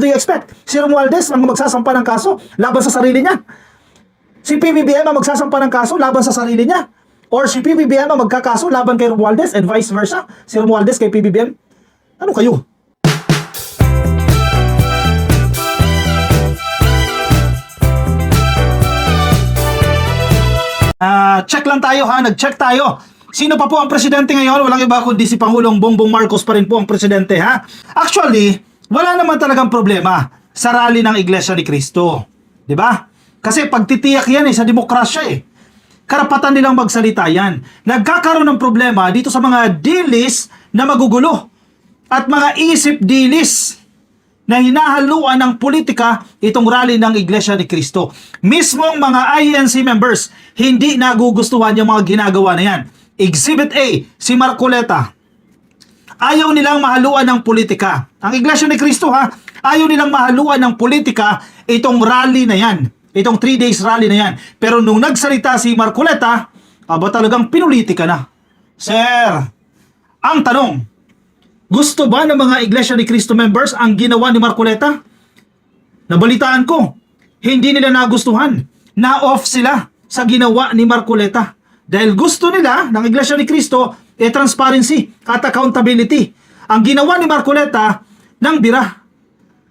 Do you expect? Si Romualdez ang magsasampa ng kaso laban sa sarili niya. Si PBBM ang magsasampa ng kaso laban sa sarili niya. Or si PBBM ang magkakaso laban kay Romualdez and vice versa. Si Romualdez kay PBBM. Ano kayo? Ah, check lang tayo ha, nag-check tayo. Sino pa po ang presidente ngayon? Walang iba kundi si Pangulong Bongbong Marcos pa rin po ang presidente ha. Actually, wala naman talagang problema sa rally ng Iglesia ni Cristo. 'Di ba? Kasi pagtitiyak yan eh sa demokrasya eh. Karapatan nilang magsalita yan. Nagkakaroon ng problema dito sa mga dilis na magugulo at mga isip dilis na hinahaluan ng politika itong rally ng Iglesia ni Cristo. Mismong mga INC members, hindi nagugustuhan yung mga ginagawa na yan. Exhibit A, si Marcoleta. Ayaw nilang mahaluan ng politika. Ang Iglesia ni Cristo ha, ayaw nilang mahaluan ng politika itong rally na yan. Itong 3 days rally na yan. Pero nung nagsalita si Marcoleta, aba talagang pinulitika na. Sir, ang tanong, gusto ba ng mga Iglesia ni Cristo members ang ginawa ni Marcoleta? Nabalitaan ko, hindi nila nagustuhan. Na-off sila sa ginawa ni Marcoleta. Dahil gusto nila ng Iglesia ni Cristo e transparency at accountability. Ang ginawa ni Marcoleta ng bira.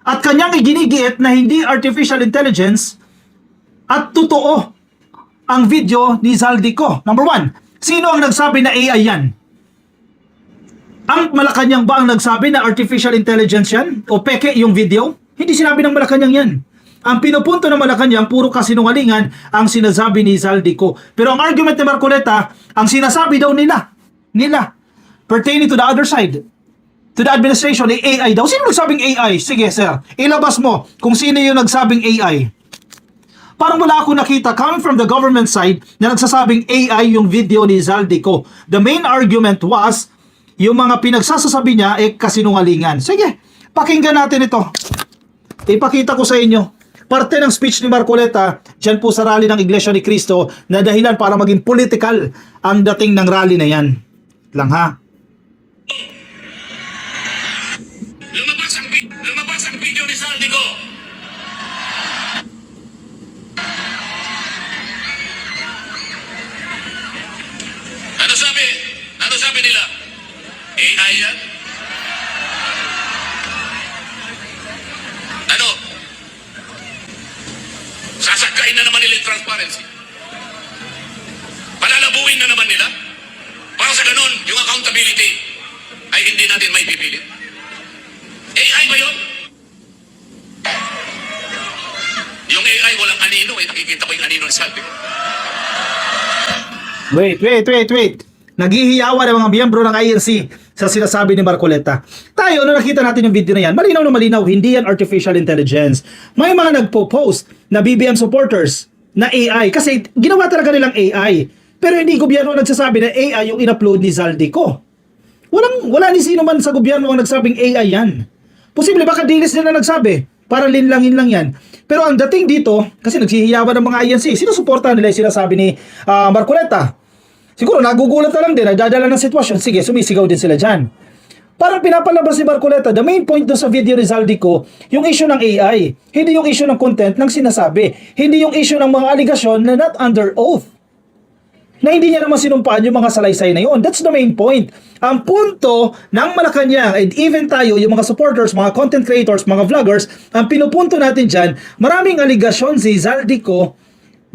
At kanyang iginigiit na hindi artificial intelligence at totoo ang video ni Zaldico. Number one, sino ang nagsabi na AI yan? Ang Malacanang ba ang nagsabi na artificial intelligence yan? O peke yung video? Hindi sinabi ng Malacanang yan. Ang pinupunto ng Malacanang, puro kasinungalingan ang sinasabi ni Zaldico. Pero ang argument ni Marcoleta, ang sinasabi daw nila, nila, pertaining to the other side, to the administration, eh, AI daw. Sino nagsabing AI? Sige, sir. Ilabas mo kung sino yung nagsabing AI. Parang wala ako nakita coming from the government side na nagsasabing AI yung video ni Zaldico. The main argument was, yung mga pinagsasasabi niya eh kasinungalingan. Sige, pakinggan natin ito. Ipakita ko sa inyo. Parte ng speech ni Marcoleta dyan po sa rally ng Iglesia ni Cristo na dahilan para maging political ang dating ng rally na yan. Lang ha. Anino eh. Nakikita ko yung anino ni Salvi. Wait, wait, wait, wait. Naghihiyawan ang mga miyembro ng INC sa sinasabi ni Marcoleta. Tayo, nung nakita natin yung video na yan, malinaw na malinaw, hindi yan artificial intelligence. May mga nagpo-post na BBM supporters na AI kasi ginawa talaga nilang AI. Pero hindi gobyerno nagsasabi na AI yung in-upload ni Zaldico. Walang, wala ni sino man sa gobyerno ang nagsabing AI yan. Posible baka dilis nila nagsabi para linlangin lang yan. Pero ang dating dito, kasi naghihiyawan ng mga INC, sinusuporta nila yung sinasabi ni ah, Marcoleta. Siguro nagugulat na lang din, nagdadala ng sitwasyon. Sige, sumisigaw din sila dyan. Parang pinapalabas ni Marcoleta, the main point doon sa video ni Zaldico, yung issue ng AI. Hindi yung issue ng content ng sinasabi. Hindi yung issue ng mga aligasyon na not under oath na hindi niya naman sinumpaan yung mga salaysay na yun. That's the main point. Ang punto ng Malacanang and even tayo, yung mga supporters, mga content creators, mga vloggers, ang pinupunto natin dyan, maraming aligasyon si Zaldico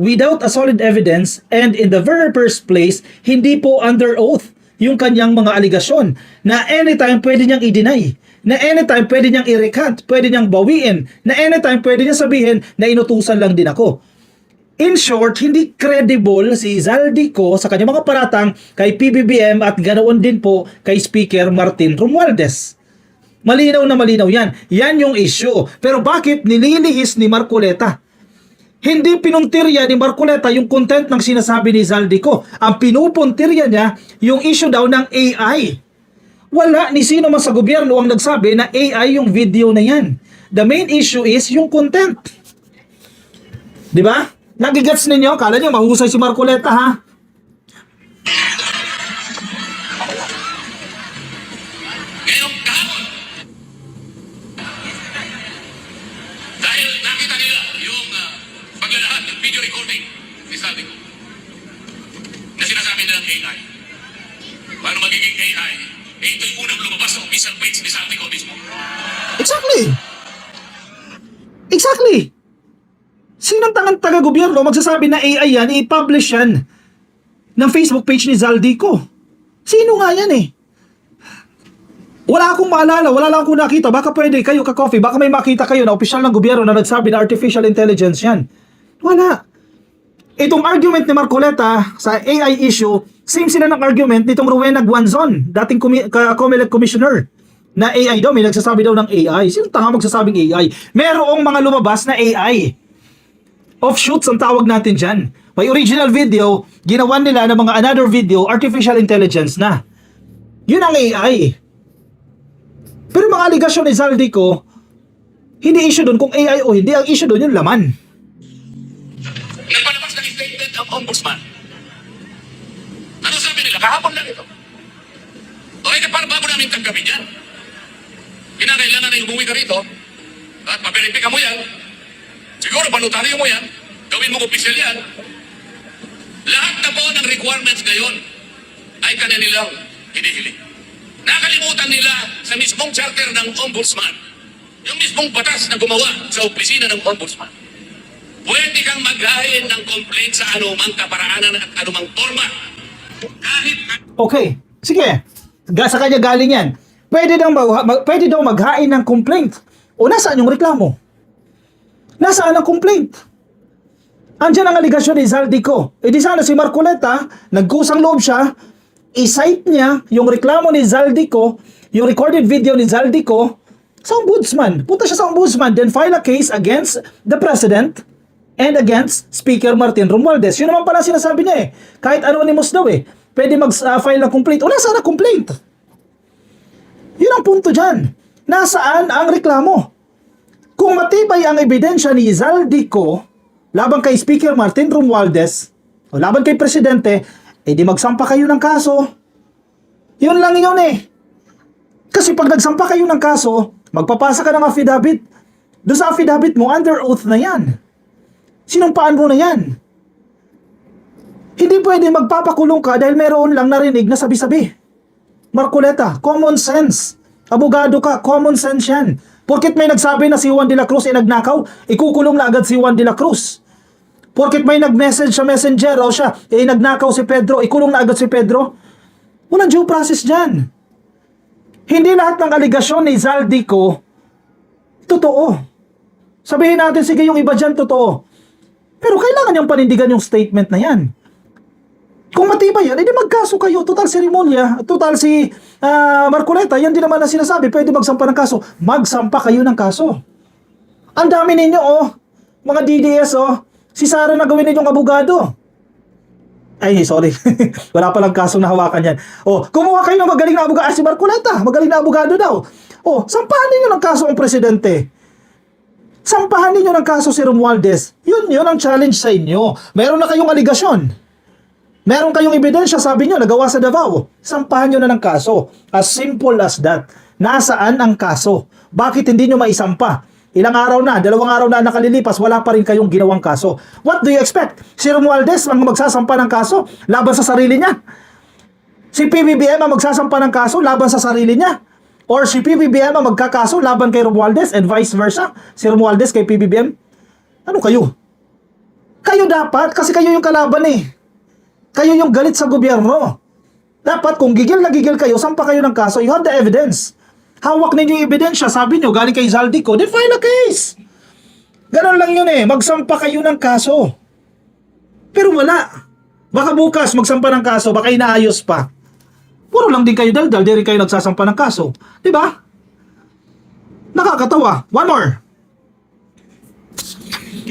without a solid evidence and in the very first place, hindi po under oath yung kanyang mga aligasyon na anytime pwede niyang i-deny na anytime pwede niyang i-recant, pwede niyang bawiin, na anytime pwede niya sabihin na inutusan lang din ako. In short, hindi credible si Zaldico sa kanyang mga paratang kay PBBM at ganoon din po kay Speaker Martin Romualdez. Malinaw na malinaw yan. Yan yung issue. Pero bakit nililihis ni Marcoleta? Hindi pinuntirya ni Marcoleta yung content ng sinasabi ni Zaldico. Ang pinupuntirya niya yung issue daw ng AI. Wala ni sino man sa gobyerno ang nagsabi na AI yung video na yan. The main issue is yung content. Di ba? Nagigets ninyo? Kala nyo mahusay si Marcoleta ha? AI? Eh. Exactly. Exactly. Sinong tangang taga-gobyerno magsasabi na AI yan, i-publish yan ng Facebook page ni Zaldico? Sino nga yan eh? Wala akong maalala, wala lang akong nakita. Baka pwede kayo ka-coffee, baka may makita kayo na opisyal ng gobyerno na nagsabi na artificial intelligence yan. Wala. Itong argument ni Marcoleta sa AI issue, same sila ng argument nitong Rowena Guanzon, dating COMELEC commissioner na AI daw, may nagsasabi daw ng AI. Sino tanga magsasabing AI? Merong mga lumabas na AI. Offshoots ang tawag natin dyan. May original video, ginawan nila ng mga another video, artificial intelligence na. Yun ang AI. Pero mga aligasyon ni Zaldico, hindi issue doon kung AI o hindi. Ang issue doon yung laman. Nagpalabas ng statement ang ombudsman. Ano sabi nila? Kahapon lang ito. O ito, paano bago namin tanggapin yan? Kinakailangan na umuwi ka rito at paberipika mo yan. Siguro balutarin mo yan. Gawin mo opisyal yan. Lahat na po ng requirements ngayon ay kanilang hinihiling. Nakalimutan nila sa mismong charter ng ombudsman, yung mismong batas na gumawa sa opisina ng ombudsman. Pwede kang maghain ng complaint sa anumang kaparaanan at anumang forma. Kahit Okay, sige. Sa kanya galing yan. Pwede daw, mag- pwede daw maghain ng complaint. O nasaan yung reklamo? Nasaan ang complaint? Andiyan ang aligasyon ni Zaldico. E di sana si Marcoleta, nagkusang loob siya, i-cite niya yung reklamo ni Zaldico, yung recorded video ni Zaldico, sa ombudsman. Punta siya sa ombudsman, then file a case against the president and against Speaker Martin Romualdez. Yun naman pala sinasabi niya eh. Kahit anonymous daw eh. Pwede mag-file ng complaint. O nasaan ang complaint? Yun ang punto dyan. Nasaan ang reklamo? Kung matibay ang ebidensya ni Zaldico laban kay Speaker Martin Romualdez o laban kay Presidente, eh magsampa kayo ng kaso. Yun lang yun eh. Kasi pag nagsampa kayo ng kaso, magpapasa ka ng affidavit. Doon sa affidavit mo, under oath na yan. Sinumpaan mo na yan. Hindi pwede magpapakulong ka dahil meron lang narinig na sabi-sabi. Marcoleta, common sense. Abogado ka, common sense yan. Porkit may nagsabi na si Juan de la Cruz ay nagnakaw, ikukulong na agad si Juan de la Cruz. Porkit may nag-message sa messenger o siya, eh nagnakaw si Pedro, ikulong na agad si Pedro. Walang due process dyan. Hindi lahat ng aligasyon ni Zaldico, totoo. Sabihin natin, sige yung iba dyan, totoo. Pero kailangan niyang panindigan yung statement na yan. Kung matibay yan, edi magkaso kayo. Total serimonya, total si ah, Marcoleta, yan din naman na sinasabi, pwede magsampa ng kaso. Magsampa kayo ng kaso. Ang dami ninyo, oh. Mga DDS, oh. Si Sara na gawin ninyong abogado. Ay, sorry. Wala palang kaso na hawakan yan. Oh, kumuha kayo ng magaling na abogado. Ah, si Marcoleta, magaling na abogado daw. Oh, sampahan ninyo ng kaso ang presidente. Sampahan ninyo ng kaso si Romualdez. Yun, yun ang challenge sa inyo. Meron na kayong aligasyon. Meron kayong ebidensya, sabi nyo, nagawa sa Davao. Sampahan nyo na ng kaso. As simple as that. Nasaan ang kaso? Bakit hindi nyo maisampa? Ilang araw na, dalawang araw na nakalilipas, wala pa rin kayong ginawang kaso. What do you expect? Si Romualdez ang magsasampa ng kaso laban sa sarili niya? Si PBBM ang magsasampa ng kaso laban sa sarili niya? Or si PBBM ang magkakaso laban kay Romualdez and vice versa? Si Romualdez kay PBBM? Ano kayo? Kayo dapat, kasi kayo yung kalaban eh. Kayo yung galit sa gobyerno. Dapat kung gigil na gigil kayo, sampa kayo ng kaso, you have the evidence. Hawak ninyo yung ebidensya, sabi nyo, galing kay Zaldico, then file a case. Ganon lang yun eh, magsampa kayo ng kaso. Pero wala. Baka bukas magsampa ng kaso, baka inaayos pa. Puro lang din kayo daldal, di rin kayo nagsasampa ng kaso. Ba? Nakakatawa. One more.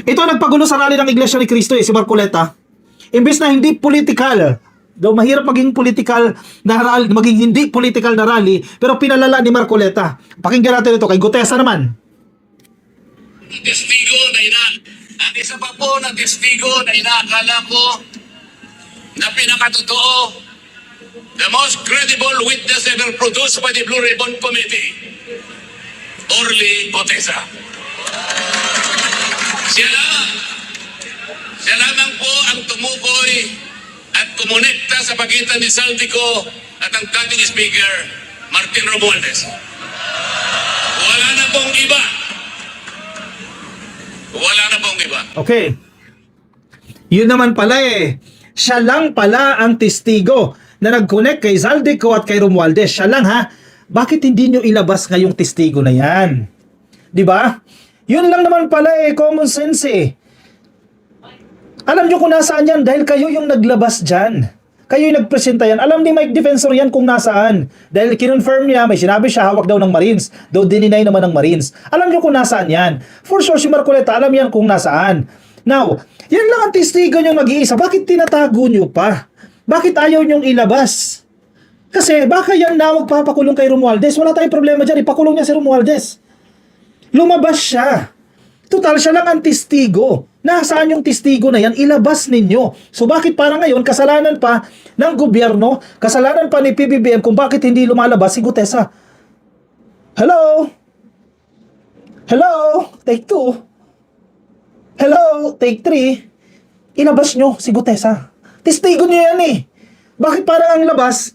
Ito nagpagulo sa rally ng Iglesia ni Cristo eh, si Marcoleta. Imbes na hindi political, daw mahirap maging political na rally, maging hindi political na rally, pero pinalala ni Marcoleta. Pakinggan natin ito kay Gutesa naman. testigo na ina ang isa pa po na testigo na inaakala ko na pinakatotoo. The most credible witness ever produced by the Blue Ribbon Committee. Orly Botesa tumukoy at kumonekta sa pagitan ni Saldico at ang dating speaker, Martin Romualdez. Wala na pong iba. Wala na pong iba. Okay. Yun naman pala eh. Siya lang pala ang testigo na nag-connect kay Zaldico at kay Romualdez. Siya lang ha. Bakit hindi nyo ilabas ngayong testigo na yan? ba? Yun lang naman pala eh, common sense eh. Alam nyo kung nasaan yan dahil kayo yung naglabas dyan. Kayo yung nagpresenta yan. Alam ni Mike Defensor yan kung nasaan. Dahil kinonfirm niya, may sinabi siya hawak daw ng Marines. Though dininay naman ng Marines. Alam nyo kung nasaan yan. For sure si Marcoleta, alam yan kung nasaan. Now, yan lang ang testigo nyo nag-iisa. Bakit tinatago nyo pa? Bakit ayaw nyong ilabas? Kasi baka yan na magpapakulong kay Romualdez. Wala tayong problema dyan. Ipakulong niya si Romualdez. Lumabas siya. Total, siya lang ang testigo. Nasaan yung testigo na yan? Ilabas ninyo. So bakit para ngayon, kasalanan pa ng gobyerno, kasalanan pa ni PBBM kung bakit hindi lumalabas si Gutesa? Hello? Hello? Take two. Hello? Take three. Ilabas nyo si Gutesa. Testigo nyo yan eh. Bakit parang ang labas,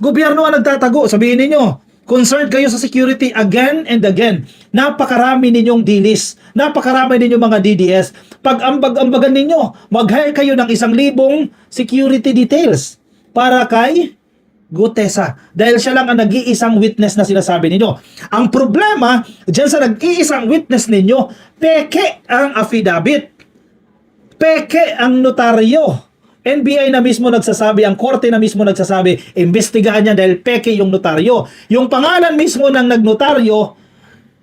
gobyerno ang nagtatago? Sabihin ninyo, concerned kayo sa security again and again. Napakarami ninyong dilis. Napakarami ninyong mga DDS. Pag ambag-ambagan ninyo, mag-hire kayo ng isang libong security details para kay Gutesa. Dahil siya lang ang nag-iisang witness na sinasabi ninyo. Ang problema, dyan sa nag-iisang witness ninyo, peke ang affidavit. Peke ang notaryo. NBI na mismo nagsasabi, ang korte na mismo nagsasabi, imbestigahan niya dahil peke yung notaryo. Yung pangalan mismo ng nagnotaryo,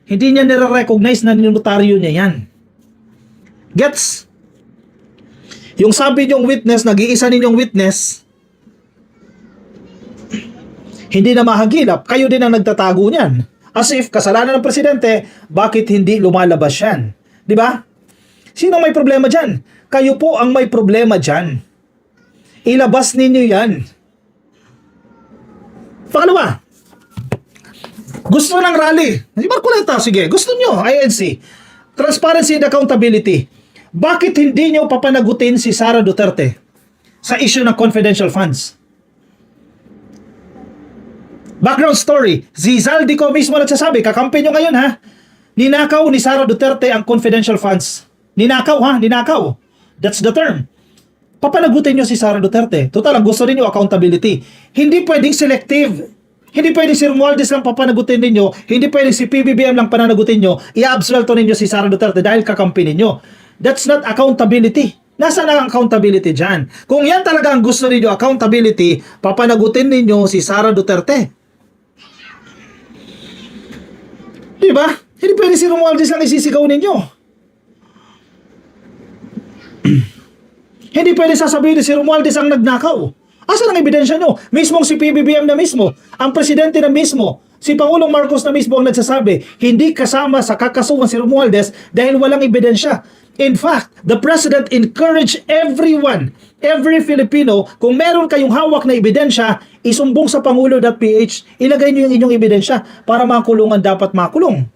hindi niya nire-recognize na notaryo niya yan. Gets? Yung sabi niyong witness, nag-iisa ninyong witness, hindi na mahagilap, kayo din ang nagtatago niyan. As if kasalanan ng presidente, bakit hindi lumalabas yan? Di ba? Sino may problema dyan? Kayo po ang may problema dyan. Ilabas ninyo yan. Pangalawa, gusto ng rally. Di ba kuleta? Sige, gusto nyo, INC. Transparency and accountability. Bakit hindi nyo papanagutin si Sara Duterte sa issue ng confidential funds? Background story. Si Zaldico mismo nagsasabi, kakampi nyo ngayon ha. Ninakaw ni Sara Duterte ang confidential funds. Ninakaw ha, ninakaw. That's the term. Papanagutin nyo si Sara Duterte. Total, ang gusto ninyo accountability. Hindi pwedeng selective. Hindi pwedeng si Romualdez lang papanagutin ninyo. Hindi pwedeng si PBBM lang pananagutin nyo. I-absolto ninyo si Sara Duterte dahil kakampi ninyo. That's not accountability. Nasaan ang accountability dyan? Kung yan talaga ang gusto ninyo, accountability, papanagutin ninyo si Sara Duterte. Di ba? Hindi pwede si Romualdez lang isisigaw ninyo. Hindi pwede sasabihin na si Romualdez ang nagnakaw. Asan ang ebidensya nyo? Mismong si PBBM na mismo, ang presidente na mismo, si Pangulong Marcos na mismo ang nagsasabi, hindi kasama sa kakasuhan si Romualdez dahil walang ebidensya. In fact, the President encouraged everyone, every Filipino, kung meron kayong hawak na ebidensya, isumbong sa Pangulo.ph, ilagay nyo yung inyong ebidensya para makulungan dapat makulong.